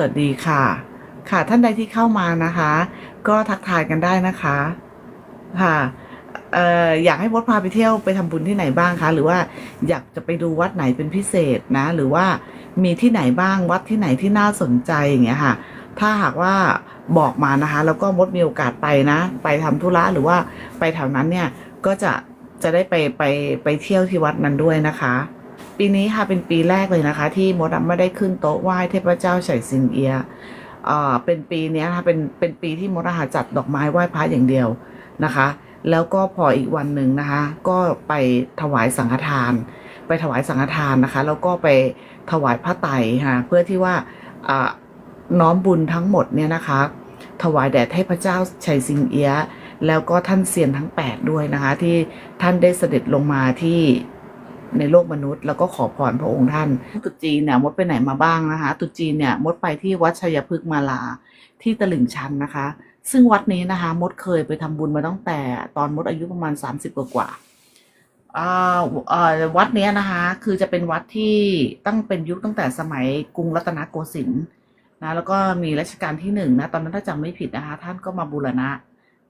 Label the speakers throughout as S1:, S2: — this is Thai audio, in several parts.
S1: สวัสดีค่ะ ค่ะท่านใดที่เข้ามานะคะ ก็ทักทายกันได้นะคะ ค่ะเอ่ออยากให้มดพาไปเที่ยวไปทำบุญที่ไหนบ้างคะ หรือว่าอยากจะไปดูวัดไหนเป็นพิเศษนะ หรือว่ามีที่ไหนบ้างวัดที่ไหนที่น่าสนใจอย่างเงี้ยค่ะ ถ้าหากว่าบอกมานะคะ แล้วก็มดมีโอกาสไปนะ ไปทำธุระหรือว่าไปแถวนั้นเนี่ยก็จะจะได้ไปไปไปเที่ยวที่วัดนั้นด้วยนะคะ ปีนี้ค่ะเป็นปีแรกเลยนะคะ ที่มดอะไม่ได้ขึ้นโต๊ะไหว้เทพเจ้าไฉสิงเอียเอ่อเป็นปีนี้นะคะเป็นเป็นปีที่มดอะจัดดอกไม้ไหว้พระอย่างเดียวนะคะ แล้วก็พออีกวันหนึ่งนะคะ ก็ไปถวายสังฆทาน ไปถวายสังฆทานนะคะ แล้วก็ไปถวายพระไตรค่ะเพื่อที่ว่าอ่าน้อมบุญทั้งหมดเนี่ยนะคะ ถวายแด่เทพเจ้าชัยสิงเอียแล้วก็ท่านเซียนทั้ง 8 ด้วยนะคะ ที่ท่านได้เสด็จลงมาที่ ในโลกมนุษย์ แล้วก็ขอพรพระองค์ท่านตุจีนเนี่ยมดไปไหนมาบ้างนะคะตุจีนเนี่ยมดไปที่วัดชัยพฤกษ์มาลาที่ตลิ่งชันนะคะ ซึ่งวัดนี้นะคะมดเคยไปทำบุญมาตั้งแต่ตอนมดอายุประมาณ 30 กว่ากว่าอ่าอ่าวัดเนี้ยนะคะคือจะเป็นวัดที่ตั้งเป็นยุคตั้งแต่สมัยกรุงรัตนโกสินทร์นะแล้วก็มีรัชกาลที่หนึ่งนะตอนนั้นถ้าจำไม่ผิดนะคะท่านก็มาบูรณะ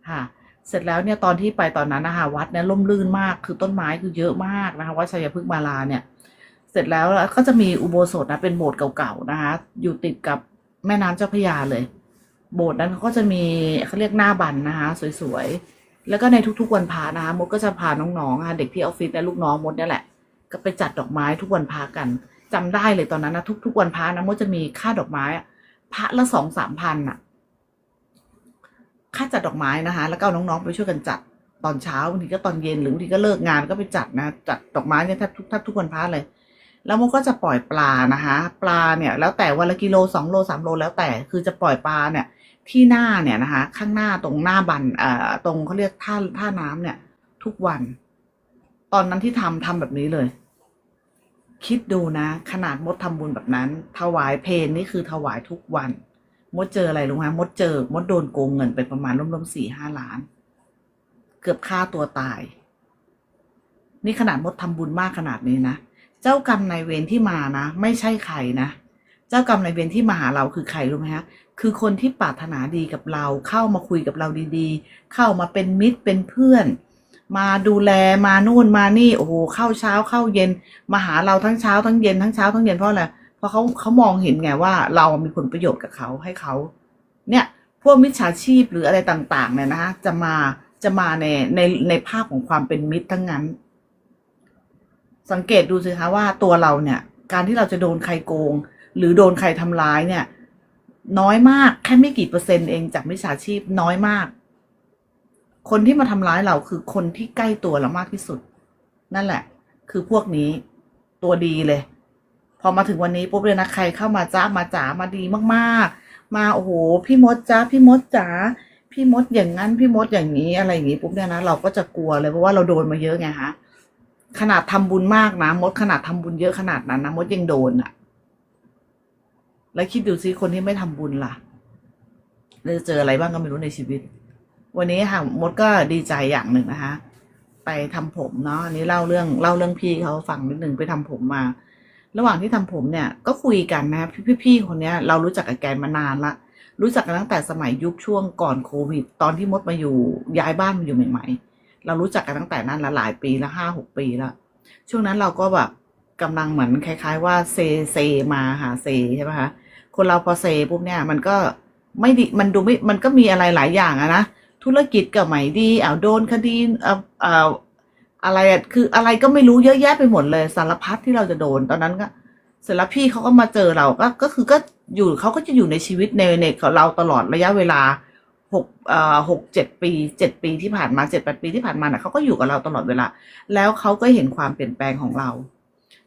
S1: ค่ะ เสร็จแล้วเนี่ยตอนที่ไปตอนนั้นนะคะวัดเนี่ยร่มรื่นมากคือต้นไม้คือเยอะมากนะคะวัดชัยพฤกษ์มาลาเนี่ย เสร็จแล้วก็จะมีอุโบสถนะเป็นโบสถ์เก่าๆนะคะ อยู่ติดกับแม่น้ำเจ้าพระยาเลย โบสถ์นั้นเขาก็จะมีเขาเรียกหน้าบันนะคะ สวยๆแล้วก็ในทุกๆวันพานะคะมดก็จะพาน้องๆอะเด็กที่ออฟฟิศและลูกน้องมดเนี่ยแหละ ก็ไปจัดดอกไม้ทุกวันพากันจำได้เลยตอนนั้นนะทุกๆวันพานะมดจะมีค่าดอกไม้พระละสองสามพันอะ ค่าจัดดอกไม้นะคะ แล้วก็เอาน้องๆไปช่วยกันจัดตอนเช้าบางทีก็ตอนเย็นหรือบางทีก็เลิกงานก็ไปจัดนะจัดดอกไม้เนี่ยแทบทุกแทบทุกวันพระเลย แล้วมันก็จะปล่อยปลานะคะ ปลาเนี่ย แล้วแต่วันละกิโลสองโลสามโลแล้วแต่คือจะปล่อยปลาเนี่ย ที่หน้าเนี่ยนะคะ ข้างหน้าตรงหน้าบันเอ่อตรงเขาเรียกท่าท่าน้ำเนี่ย ทุกวัน ตอนนั้นที่ทำทำแบบนี้เลย คิดดูนะ ขนาดมดทำบุญแบบนั้น ถวายเพลนี่คือถวายทุกวัน มดเจออะไรรู้ไหมมดเจอ มดโดนโกงเงินไปประมาณร่วมๆสี่ห้าล้าน เกือบฆ่าตัวตาย นี่ขนาดมดทำบุญมากขนาดนี้นะ เจ้ากรรมนายเวรที่มานะ ไม่ใช่ใครนะ เจ้ากรรมนายเวรที่มาหาเราคือใครรู้ไหมฮะ คือคนที่ปรารถนาดีกับเรา เข้ามาคุยกับเราดีๆ เข้ามาเป็นมิตรเป็นเพื่อนมาดูแลมานู่นมานี่โอ้โหเข้าเช้าเข้าเย็น มาหาเราทั้งเช้าทั้งเย็นทั้งเช้าทั้งเย็นเพราะอะไร เพราะเขาเขามองเห็นไงว่า เรามีผลประโยชน์กับเขาให้เขาเนี่ยพวกมิจฉาชีพหรืออะไรต่างๆเนี่ยนะคะจะมาจะมาในในในภาพของความเป็นมิตรทั้งนั้น สังเกตดูสิคะว่าตัวเราเนี่ย การที่เราจะโดนใครโกง หรือโดนใครทำร้ายเนี่ย น้อยมากแค่ไม่กี่เปอร์เซ็นต์เองจากมิจฉาชีพน้อยมาก คนที่มาทำร้ายเราคือคนที่ใกล้ตัวเรามากที่สุด นั่นแหละ คือพวกนี้ตัวดีเลย พอมาถึงวันนี้ปุ๊บเลยนะใครเข้ามาจ้ามาจ๋ามาดีมากๆ มาโอ้โหพี่มดจ้าพี่มดจ๋าพี่มดอย่างนั้นพี่มดอย่างนี้อะไรอย่างนี้ปุ๊บเนี่ยนะเราก็จะกลัวเลยเพราะว่าเราโดนมาเยอะไงฮะขนาดทำบุญมากนะมดขนาดทำบุญเยอะขนาดนั้นนะมดยังโดนอะแล้วคิดดูซิคนที่ไม่ทำบุญล่ะเราจะเจออะไรบ้างก็ไม่รู้ในชีวิต วันนี้ค่ะมดก็ดีใจอย่างหนึ่งนะคะ ไปทำผมเนาะอันนี้เล่าเรื่องเล่าเรื่องพี่เขาฟังนิดหนึ่งไปทำผมมา ระหว่างที่ทำผมเนี่ยก็คุยกันนะพี่พี่ๆคนเนี้ยเรารู้จักกับแกมานานละ รู้จักกันตั้งแต่สมัยยุคช่วงก่อนโควิด ตอนที่มดมาอยู่ย้ายบ้านมาอยู่ใหม่ ๆ เรารู้จักกันตั้งแต่นั้นละหลายปีละห้าหกปีละช่วงนั้นเราก็แบบกำลังเหมือนคล้าย ๆ ว่าเซเซมาหาเซใช่ไหมคะคนเราพอเซปุ๊บเนี่ยมันก็ไม่ดีมันดูไม่มันก็มีอะไรหลายอย่างอะนะธุรกิจก็ไม่ดีเอาโดนคดีเอ่อเอ่อ อะไรอะคืออะไรก็ไม่รู้เยอะแยะไปหมดเลยสารพัดที่เราจะโดนตอนนั้นก็เสร็จแล้วพี่เขาก็มาเจอเราก็ก็คือก็อยู่เขาก็จะอยู่ในชีวิตในในของเราตลอดระยะเวลาหกเอ่อหกเจ็ดปีเจ็ดปีที่ผ่านมาเจ็ดแปดปีที่ผ่านมาเน่ะเขาก็อยู่กับเราตลอดเวลา แล้วเขาก็เห็นความเปลี่ยนแปลงของเรา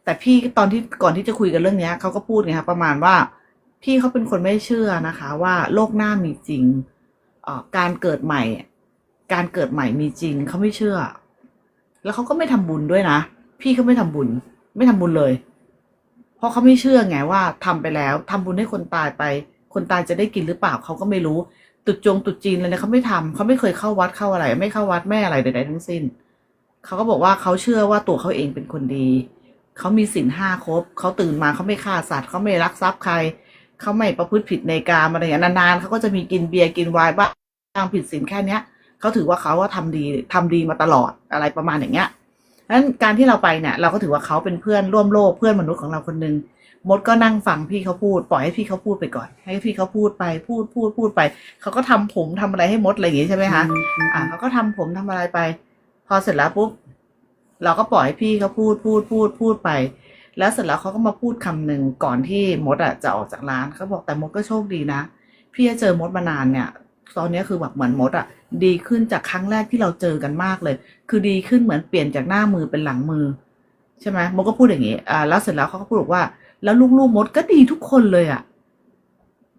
S1: แต่พี่ตอนที่ก่อนที่จะคุยกันเรื่องเนี้ยเขาก็พูดไงคะประมาณว่า พี่เขาเป็นคนไม่เชื่อนะคะ ว่าโลกหน้ามีจริงอ่อการเกิดใหม่ การเกิดใหม่มีจริงเขาไม่เชื่อ แล้วเขาก็ไม่ทำบุญด้วยนะ พี่เขาไม่ทำบุญ ไม่ทำบุญเลย เพราะเขาไม่เชื่อไงว่าทำไปแล้วทำบุญให้คนตายไป คนตายจะได้กินหรือเปล่าเขาก็ไม่รู้ ตุดจงตุดจีนอะไรเนี่ยเขาไม่ทำเขาไม่เคยเข้าวัดเข้าอะไร ไม่เข้าวัดไม่อะไรใดๆทั้งสิ้น เขาก็บอกว่าเขาเชื่อว่าตัวเขาเองเป็นคนดีเขามีศีลห้าครบเขาตื่นมาเขาไม่ฆ่าสัตว์เขาไม่ลักทรัพย์ใครเขาไม่ประพฤติผิดในกามอะไรอย่างเงี้นานๆเขาก็จะมีกินเบียร์กินไวน์บ้างผิดศีลแค่เนี้ย เขาถือว่าเขาว่าทำดีทำดีมาตลอดอะไรประมาณอย่างเงี้ยนั้นการที่เราไปเนี่ย เราก็ถือว่าเขาเป็นเพื่อนร่วมโลกเพื่อนมนุษย์ของเราคนหนึ่งมดก็นั่งฟังพี่เขาพูดปล่อยให้พี่เขาพูดไปก่อน ให้พี่เขาพูดไปพูดพูดพูดไปเขาก็ทำผมทำอะไรให้มดอะไรอย่างงี้ใช่ไหมคะอ่าเขาก็ทำผมทำอะไรไป พอเสร็จแล้วปุ๊บเราก็ปล่อยให้พี่เขาพูดพูดพูดพูดไป แล้วเสร็จแล้วเขาก็มาพูดคำหนึ่งก่อนที่มดอะจะออกจากร้านเขาบอกแต่มดก็โชคดีนะ พี่จะเจอมดมานานเนี่ย ตอนนี้คือแบบเหมือนมดอะดีขึ้นจากครั้งแรกที่เราเจอกันมากเลย คือดีขึ้นเหมือนเปลี่ยนจากหน้ามือเป็นหลังมือ ใช่ไหมมดก็พูดอย่างนี้อ่าแล้วเสร็จแล้วเขาก็พูดบอกว่า แล้วลูกๆมดก็ดีทุกคนเลยอะ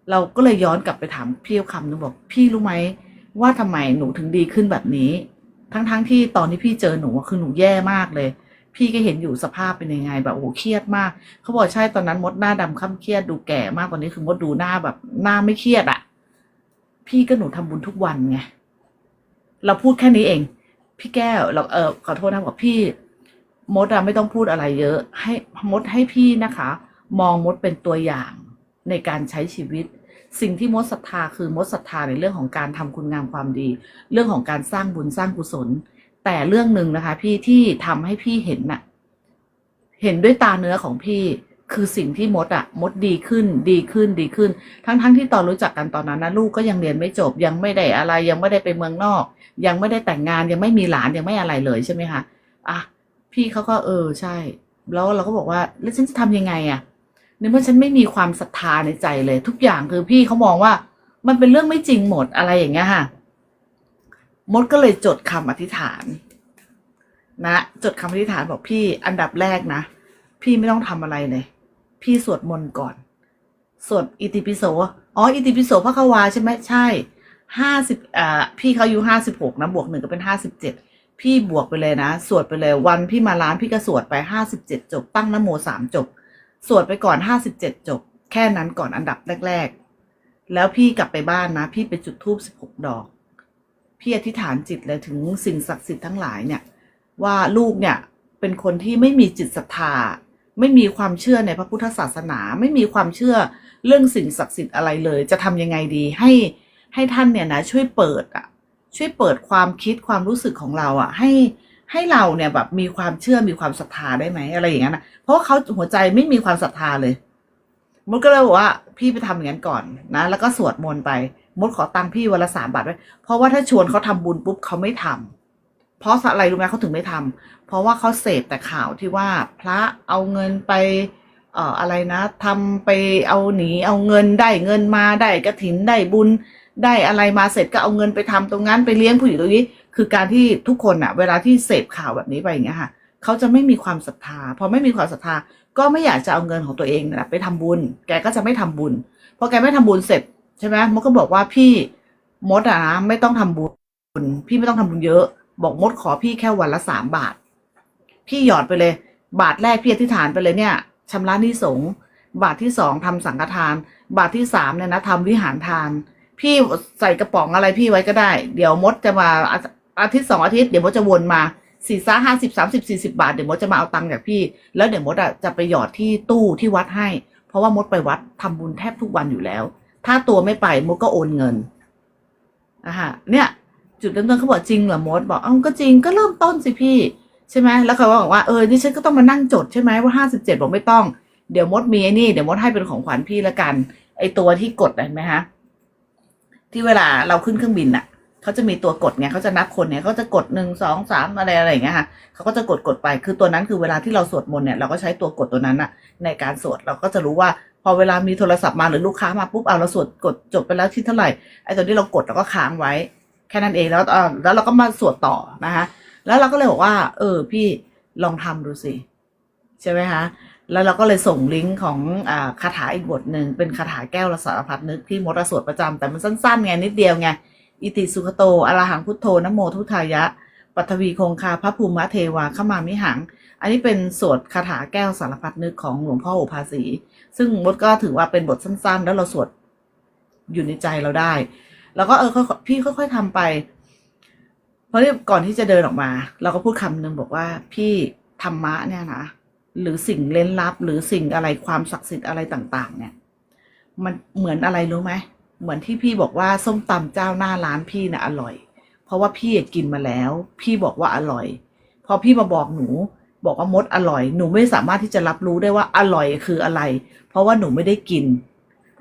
S1: เราก็เลยย้อนกลับไปถามพี่คำนึงบอกพี่รู้ไหมว่าทำไมหนูถึงดีขึ้นแบบนี้ ทั้งๆที่ตอนที่พี่เจอหนูคือหนูแย่มากเลย พี่ก็เห็นอยู่สภาพเป็นยังไง แบบโอ้โหเครียดมากเขาบอกใช่ตอนนั้นมดหน้าดำค่ำเครียดดูแก่มากตอนนี้คือมดดูหน้าแบบหน้าไม่เครียดอะ พี่ก็หนูทำบุญทุกวันไงเราพูดแค่นี้เอง พี่แก้วเราเออขอโทษนะบอกพี่ มดอะไม่ต้องพูดอะไรเยอะ ให้มดให้พี่นะคะ มองมดเป็นตัวอย่างในการใช้ชีวิต สิ่งที่มดศรัทธาคือมดศรัทธาในเรื่องของการทำคุณงามความดี เรื่องของการสร้างบุญสร้างกุศล แต่เรื่องหนึ่งนะคะ พี่ที่ทำให้พี่เห็นน่ะ เห็นด้วยตาเนื้อของพี่ คือสิ่งที่มดอะมดดีขึ้นดีขึ้นดีขึ้น ทั้งๆทที่ตอนรู้จักกันตอนนั้นนะลูกก็ยังเรียนไม่จบยังไม่ได้อะไรยังไม่ได้ไปเมืองนอก ยังไม่ได้แต่งงานยังไม่มีหลานยังไม่อะไรเลยใช่ไหมคะอะพี่เขาก็เออใช่ แล้วเราก็บอกว่าแล้วฉันจะทำยังไงอะในเมื่อฉันไม่มีความศรัทธาในใจเลย ทุกอย่างคือพี่เขามองว่ามันเป็นเรื่องไม่จริงหมดอะไรอย่างเงี้ยค่ะมดก็เลยจดคำอธิษฐาน นะ จดคำอธิษฐานบอกพี่อันดับแรกนะ พี่ไม่ต้องทำอะไรเลย พี่สวดมนต์ก่อน สวดอิติปิโส อ๋อ อิติปิโสพระควาใช่ไหมใช่ห้าสิบอ่าพี่เขาอายุห้าสิบหกนะ บวกหนึ่งก็เป็นห้าสิบเจ็ดพี่บวกไปเลยนะ สวดไปเลย วันพี่มาร้านพี่ก็สวดไปห้าสิบเจ็ดจบ ตั้งนโมสามจบ สวดไปก่อนห้าสิบเจ็ดจบ แค่นั้นก่อนอันดับแรก ๆ แล้วพี่กลับไปบ้านนะ พี่ไปจุดธูปสิบหกดอก พี่อธิษฐานจิตเลยถึงสิ่งศักดิ์สิทธิ์ทั้งหลายเนี่ย ว่าลูกเนี่ยเป็นคนที่ไม่มีจิตศรัทธา ไม่มีความเชื่อในพระพุทธศาสนา ไม่มีความเชื่อเรื่องสิ่งศักดิ์สิทธิ์อะไรเลย จะทำยังไงดีให้ให้ท่านเนี่ยนะช่วยเปิดอะช่วยเปิดความคิดความรู้สึกของเราอะ ให้ให้เราเนี่ยแบบมีความเชื่อมีความศรัทธาได้ไหมอะไรอย่างนั้นนะเพราะว่าเขาหัวใจไม่มีความศรัทธาเลยมดก็เลยบอกว่า พี่ไปทำอย่างนั้นก่อนนะแล้วก็สวดมนต์ไปมดขอตังค์พี่วันละสามบาทไว้เพราะว่าถ้าชวนเขาทำบุญปุ๊บเขาไม่ทำ เพราะอะไรรู้ไหมเขาถึงไม่ทำเพราะว่าเขาเสพแต่ข่าวที่ว่าพระเอาเงินไปเอ่ออะไรนะทำไปเอาหนีเอาเงินได้เงินมาได้กระถินได้บุญได้อะไรมาเสร็จก็เอาเงินไปทำตรงนั้นไปเลี้ยงผู้หญิงตรงนี้ คือการที่ทุกคนอะเวลาที่เสพข่าวแบบนี้ไปอย่างเงี้ยค่ะเขาจะไม่มีความศรัทธาพอไม่มีความศรัทธาก็ไม่อยากจะเอาเงินของตัวเองนะไปทำบุญ แกก็จะไม่ทำบุญพอแกไม่ทำบุญเสร็จใช่ไหมมดก็บอกว่าพี่มดอะนะไม่ต้องทำบุญพี่ไม่ต้องทำบุญเยอะ บอกมดขอพี่แค่วันละสามบาท พี่หยอดไปเลย บาทแรกพี่อธิษฐานไปเลยเนี่ยชำระหนี้สงบาทที่สองทำสังฆทาน บาทที่สามเนี่ยนะทำวิหารทาน พี่ใส่กระป๋องอะไรพี่ไว้ก็ได้ เดี๋ยวมดจะมาอาทิตย์สองอาทิตย์เดี๋ยวมดจะวนมาสี่ซ่าห้าสิบสามสิบสี่สิบาทเดี๋ยวมดจะมาเอาตังค์จากพี่ แล้วเดี๋ยวมดอะจะไปหยอดที่ตู้ที่วัดให้ เพราะว่ามดไปวัดทำบุญแทบทุกวันอยู่แล้ว ถ้าตัวไม่ไปมดก็โอนเงินอะฮะเนี่ย จุดเริ่มต้นเขาบอกจริงเหรอมดบอกเอ้าก็จริงก็เริ่มต้นสิพี่ใช่ไหมแล้วเขาบอกว่าเออนี่ฉันก็ต้องมานั่งจดใช่ไหมว่าห้าสิบเจ็ดบอกไม่ต้อง เดี๋ยวมดมีไอ้นี่เดี๋ยวมดให้เป็นของขวัญพี่ละกัน ไอตัวที่กดเห็นไหมฮะที่เวลาเราขึ้นเครื่องบินน่ะเขาจะมีตัวกดไงเขาจะนับคนเนี่ยเขาจะกดหนึ่งสองสามอะไรอะไรอย่างเงี้ยค่ะเขาก็จะกดกดไปคือตัวนั้นคือเวลาที่เราสวดมนต์เนี่ยเราก็ใช้ตัวกดตัวนั้นน่ะในการสวดเราก็จะรู้ว่า พอเวลามีโทรศัพท์มาหรือลูกค้ามาปุ๊บเอาเราสวดกดจบไปแล้วที่เท่าไหร่ไอ้ตัวที่เรากดเราก็ค้างไว้ ค่นั้นเองแล้วเออแล้วเราก็มาสวดต่อนะคะแล้วเราก็เลยบอกว่า เออ พี่ลองทำดูสิใช่ไหมคะแล้วเราก็เลยส่งลิงก์ของอคาถาอีกบทหนึ่งเป็นคาถาแก้วละสารพัดนึกที่มดสวดประจำแต่มันสั้นๆไงนิดเดียวไงอิติสุขโตอรหังพุทโธนโมทุทายะปัทวีคงคาพระภูมิเทวาขมามิหัง อันนี้เป็นสวดคาถาแก้วสารพัดนึกของหลวงพ่อโอภาสี ซึ่งมดก็ถือว่าเป็นบทสั้นๆ แล้วเราสวดอยู่ในใจเราได้ แล้วก็เออค่อยๆพี่ค่อยๆทำไปเพราะที่ก่อนที่จะเดินออกมา เราก็พูดคำหนึ่งบอกว่า พี่ธรรมะเนี่ยนะหรือสิ่งเล่นลับ หรือสิ่งอะไรความศักดิ์สิทธิ์อะไรต่าง ๆ เนี่ย มันเหมือนอะไรรู้ไหมเหมือนที่พี่บอกว่าส้มตำเจ้าหน้าร้านพี่น่ะอร่อย เพราะว่าพี่กินมาแล้ว พี่บอกว่าอร่อย พอพี่มาบอกหนู บอกว่ามดอร่อย หนูไม่สามารถที่จะรับรู้ได้ว่าอร่อยคืออะไร เพราะว่าหนูไม่ได้กิน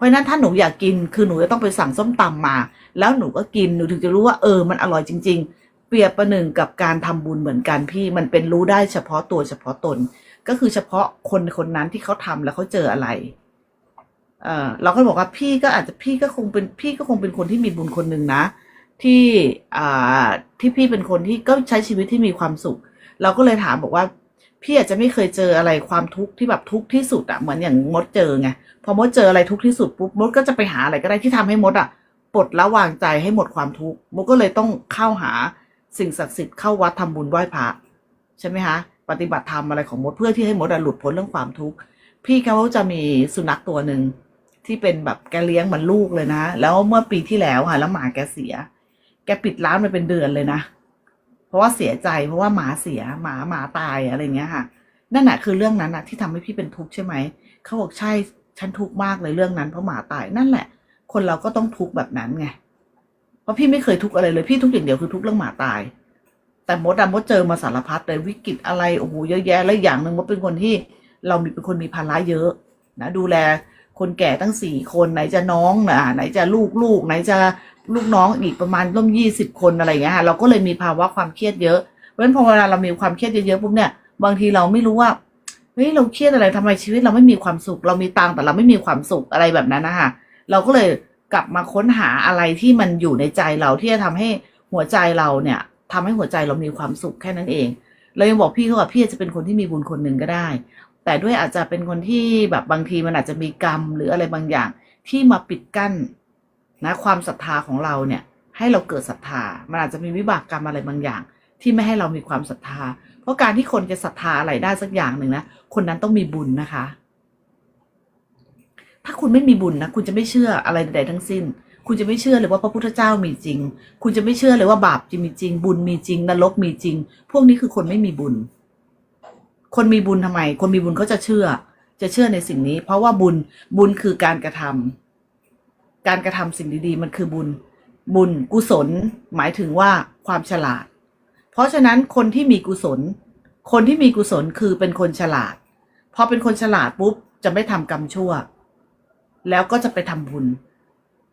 S1: ราะฉะนั้นถ้าหนูอยากกินคือหนูจะต้องไปสั่งส้มตำมา แล้วหนูก็กินหนูถึงจะรู้ว่าเออมันอร่อยจริง ๆ เปรียบประหนึ่งกับการทำบุญเหมือนกันพี่มันเป็นรู้ได้เฉพาะตัวเฉพาะตน ก็คือเฉพาะคนคนนั้นที่เขาทำแล้วเขาเจออะไรเออเราก็บอกว่าพี่ก็อาจจะพี่ก็คงเป็นพี่ก็คงเป็นคนที่มีบุญคนหนึ่งนะ ที่อ่าที่พี่เป็นคนที่ก็ใช้ชีวิตที่มีความสุข เราก็เลยถามบอกว่า พี่อาจจะไม่เคยเจออะไรความทุกข์ที่แบบทุกข์ที่สุดอะเหมือนอย่างมดเจอไงพอมดเจออะไรทุกข์ที่สุดปุ๊บมดก็จะไปหาอะไรก็ได้ที่ทำให้มดอะปลดละวางใจให้หมดความทุกข์มดก็เลยต้องเข้าหาสิ่งศักดิ์สิทธิ์เข้าวัดทำบุญไหว้พระใช่ไหมคะปฏิบัติธรรมอะไรของมดเพื่อที่ให้มดอะหลุดพ้นเรื่องความทุกข์พี่เขาจะมีสุนัขตัวหนึ่งที่เป็นแบบแกเลี้ยงเหมือนลูกเลยนะ แล้วเมื่อปีที่แล้วค่ะแล้วหมาแกเสีย แกปิดร้านมาเป็นเดือนเลยนะ เพราะว่าเสียใจเพราะว่าหมาเสียหมาหมาตายอะไรเงี้ยค่ะ นั่นแหะคือเรื่องนั้นนะที่ทำให้พี่เป็นทุกข์ใช่ไหมเขาบอกใช่ฉันทุกข์มากเลยเรื่องนั้นเพราะหมาตายนั่นแหละ คนเราก็ต้องทุกข์แบบนั้นไงเพราะพี่ไม่เคยทุกข์อะไรเลยพี่ทุกข์อย่างเดียวคือทุกข์เรื่องหมาตาย แต่มดดำมดเจอมาสารพัดเลยวิกฤตอะไรโอ้โหเยอะแยะแล้วอย่างหนึ่งมดเป็นคนที่เรามีเป็นคนมีภาระเยอะนะดูแลคนแก่ตั้งสี่คนไหนจะน้องนะไหนจะลูกลูกไหนจะ ลูกน้องอีกประมาณร่วมยี่สิบคนอะไรอย่างเงี้ยค่ะเราก็เลยมีภาวะความเครียดเยอะเพราะฉะนั้นพอเวลาเรามีความเครียดเยอะๆปุ๊บเนี่ยบางทีเราไม่รู้ว่าเฮ้ยเราเครียดอะไรทำไมชีวิตเราไม่มีความสุข เรามีตังแต่เราไม่มีความสุขอะไรแบบนั้นนะคะเราก็เลยกลับมาค้นหาอะไรที่มันอยู่ในใจเราที่จะทำให้หัวใจเราเนี่ยทำให้หัวใจเรามีความสุขแค่นั้นเองเรายังบอกพี่เขาว่าพี่จะเป็นคนที่มีบุญคนหนึ่งก็ได้ แต่ด้วยอาจจะเป็นคนที่แบบบางทีมันอาจจะมีกรรมหรืออะไรบางอย่างที่มาปิดกั้น นะความศรัทธาของเราเนี่ยให้เราเกิดศรัทธา มันอาจจะมีวิบากกรรมอะไรบางอย่าง ที่ไม่ให้เรามีความศรัทธา เพราะการที่คนจะศรัทธาอะไรได้สักอย่างหนึ่งนะคนนั้นต้องมีบุญนะคะ ถ้าคุณไม่มีบุญนะคุณจะไม่เชื่ออะไรใดๆทั้งสิ้น คุณจะไม่เชื่อเลยว่าพระพุทธเจ้ามีจริง คุณจะไม่เชื่อเลยว่าบาปจะมีจริง บุญมีจริงนรกมีจริง พวกนี้คือคนไม่มีบุญ คนมีบุญทำไม คนมีบุญเขาจะเชื่อ จะเชื่อในสิ่งนี้ เพราะว่าบุญบุญคือการกระทำ การกระทำสิ่งดีๆ มันคือบุญ บุญกุศล หมายถึงว่าความฉลาด เพราะฉะนั้นคนที่มีกุศล คนที่มีกุศลคือเป็นคนฉลาด พอเป็นคนฉลาดปุ๊บจะไม่ทำกรรมชั่ว แล้วก็จะไปทำบุญ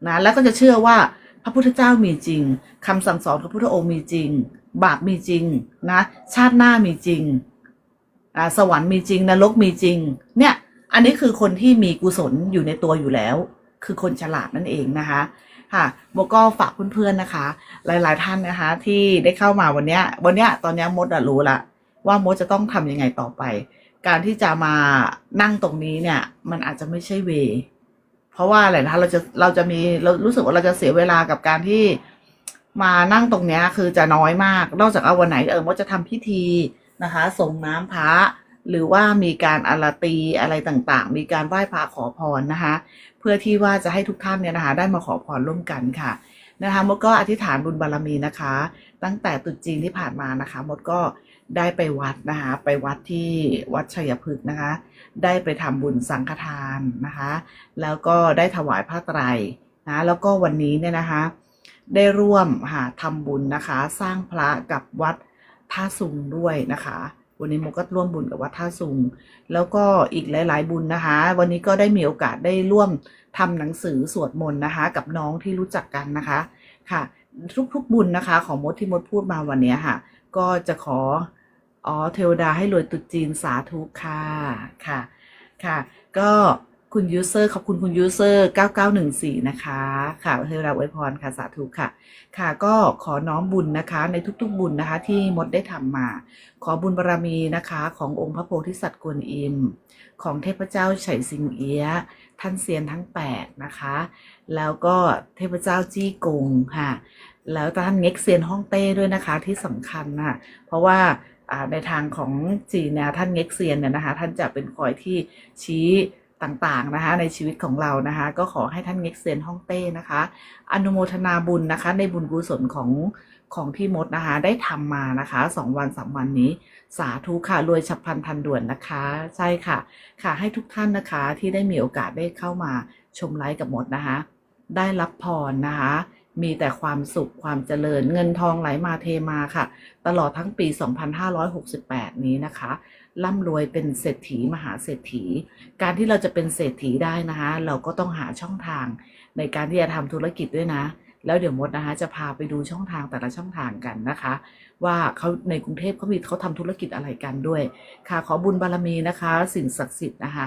S1: นะแล้วก็จะเชื่อว่าพระพุทธเจ้ามีจริงคำสั่งสอนของพระพุทธองค์มีจริง บาปมีจริงนะ ชาติหน้ามีจริงอ่าสวรรค์มีจริงนรกมีจริง เนี่ย อันนี้คือคนที่มีกุศลอยู่ในตัวอยู่แล้ว คือคนฉลาดนั่นเองนะคะค่ะโมก็ฝากเพื่อนๆนะคะ หลายๆท่านนะคะ ที่ได้เข้ามาวันนี้วันนี้ตอนนี้มดอะรู้ละว่ามดจะต้องทำยังไงต่อไป การที่จะมานั่งตรงนี้เนี่ย มันอาจจะไม่ใช่เว เพราะว่าอะไรนะคะเราจะเราจะมีเรารู้สึกว่าเราจะเสียเวลากับการที่มานั่งตรงนี้คือจะน้อยมาก นอกจากเอาวันไหนเออมดจะทำพิธีนะคะส่งน้ำพระ หรือว่ามีการอาราตีอะไรต่างๆ มีการไหว้พระขอพรนะคะ เพื่อที่ว่าจะให้ทุกท่านเนี่ยนะคะได้มาขอพรร่วมกันค่ะนะคะมดก็อธิษฐานบุญบารมีนะคะ ตั้งแต่ตรุษจีนที่ผ่านมานะคะมดก็ได้ไปวัดนะคะไปวัดที่วัดชัยพฤกษ์นะคะ ได้ไปทำบุญสังฆทานนะคะ แล้วก็ได้ถวายผ้าไตรนะแล้วก็วันนี้เนี่ยนะคะ ได้ร่วมหาทำบุญนะคะ สร้างพระกับวัดท่าซุงด้วยนะคะ วันนี้โมก็ร่วมบุญกับวัดท่าสุงแล้วก็อีกหลาย ๆ บุญนะคะ วันนี้ก็ได้มีโอกาสได้ร่วมทำหนังสือสวดมนต์นะคะ กับน้องที่รู้จักกันนะคะค่ะ ทุก ๆ บุญนะคะ ของมดที่มดพูดมาวันนี้ค่ะ ก็จะขออ๋อเทวดาให้รวยตุจีนสาธุค่ะค่ะค่ะ ก็ คุณยูเซอร์ขอบคุณคุณยูเซอร์9914 นะคะค่ะเทวดาอวยพรค่ะสาธุค่ะ ค่ะก็ขอน้อมบุญนะคะ ในทุกๆบุญนะคะ ที่มดได้ทำมา ขอบุญบารรมีนะคะ ขององค์พระโพธิสัตว์กวนอิม ของเทพเจ้าไฉสิงเอียะท่านเซียนทั้ง 8 นะคะ แล้วก็เทพเจ้าจี้กงค่ะ แล้วท่านเง็กเซียนฮ่องเต้ด้วยนะคะที่สำคัญนะเพราะว่าอ่าในทางของจีนเนี่ยท่านเง็กเซียนเนี่ยนะคะ ท่านจะเป็นคอยที่ชี้ ต่างๆนะคะในชีวิตของเรานะคะ ก็ขอให้ท่านเง็กเซียนฮ่องเต้นะคะ อนุโมทนาบุญนะคะ ในบุญกุศลของของที่มดนะคะ ได้ทำมานะคะสองวันสามวันนี้ สาธุค่ะรวยฉับพลันทันด่วนนะคะ ใช่ค่ะ ค่ะให้ทุกท่านนะคะที่ได้มีโอกาสได้เข้ามาชมไลฟ์กับมดนะคะ ได้รับพรนะคะ มีแต่ความสุขความเจริญเงินทองไหลมาเทมาค่ะ ตลอดทั้งปี 2568 นี้นะคะ ร่ำรวยเป็นเศรษฐีมหาเศรษฐี การที่เราจะเป็นเศรษฐีได้นะคะ เราก็ต้องหาช่องทาง ในการที่จะทำธุรกิจด้วยนะ แล้วเดี๋ยวมดนะคะ จะพาไปดูช่องทางแต่ละช่องทางกันนะคะ ว่าเขาในกรุงเทพเขามีเขาทำธุรกิจอะไรกันด้วย ค่ะขอบุญบารมีนะคะ สิ่งศักดิ์สิทธิ์นะคะ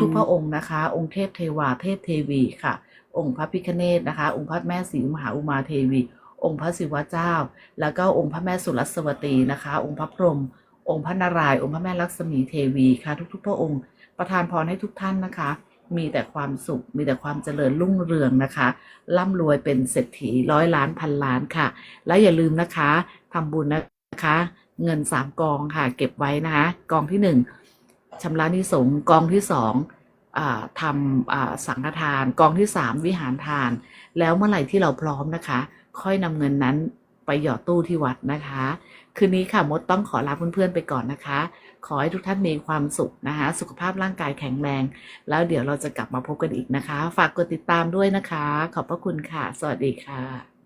S1: ทุกๆ พระองค์นะคะ องค์เทพเทวาเทพเทวีค่ะ องค์พระพิฆเนศนะคะ องค์พระแม่ศรีมหาอุมาเทวีองค์พระศิวะเจ้า แล้วก็องค์พระแม่สุรัสวตีนะคะ องค์พระพรหม องค์พระนารายณ์องค์พระแม่ลักษมีเทวีค่ะ ทุก ๆ พระองค์ประทานพรให้ทุกท่านนะคะ มีแต่ความสุข มีแต่ความเจริญรุ่งเรืองนะคะ ร่ำรวยเป็นเศรษฐีร้อยล้านพันล้านค่ะ และอย่าลืมนะคะทำบุญนะคะ เงินสามกองค่ะ เก็บไว้นะคะ กองที่หนึ่งชำระนิสงกองที่สองอทำสังฆทาน กองที่สามวิหารทาน แล้วเมื่อไหร่ที่เราพร้อมนะคะ ค่อยนำเงินนั้น ไปหยอดตู้ที่วัดนะคะ คืนนี้ค่ะมดต้องขอลาเพื่อนๆไปก่อนนะคะ ขอให้ทุกท่านมีความสุขนะคะ สุขภาพร่างกายแข็งแรง แล้วเดี๋ยวเราจะกลับมาพบกันอีกนะคะ ฝากกดติดตามด้วยนะคะ ขอบพระคุณค่ะ สวัสดีค่ะ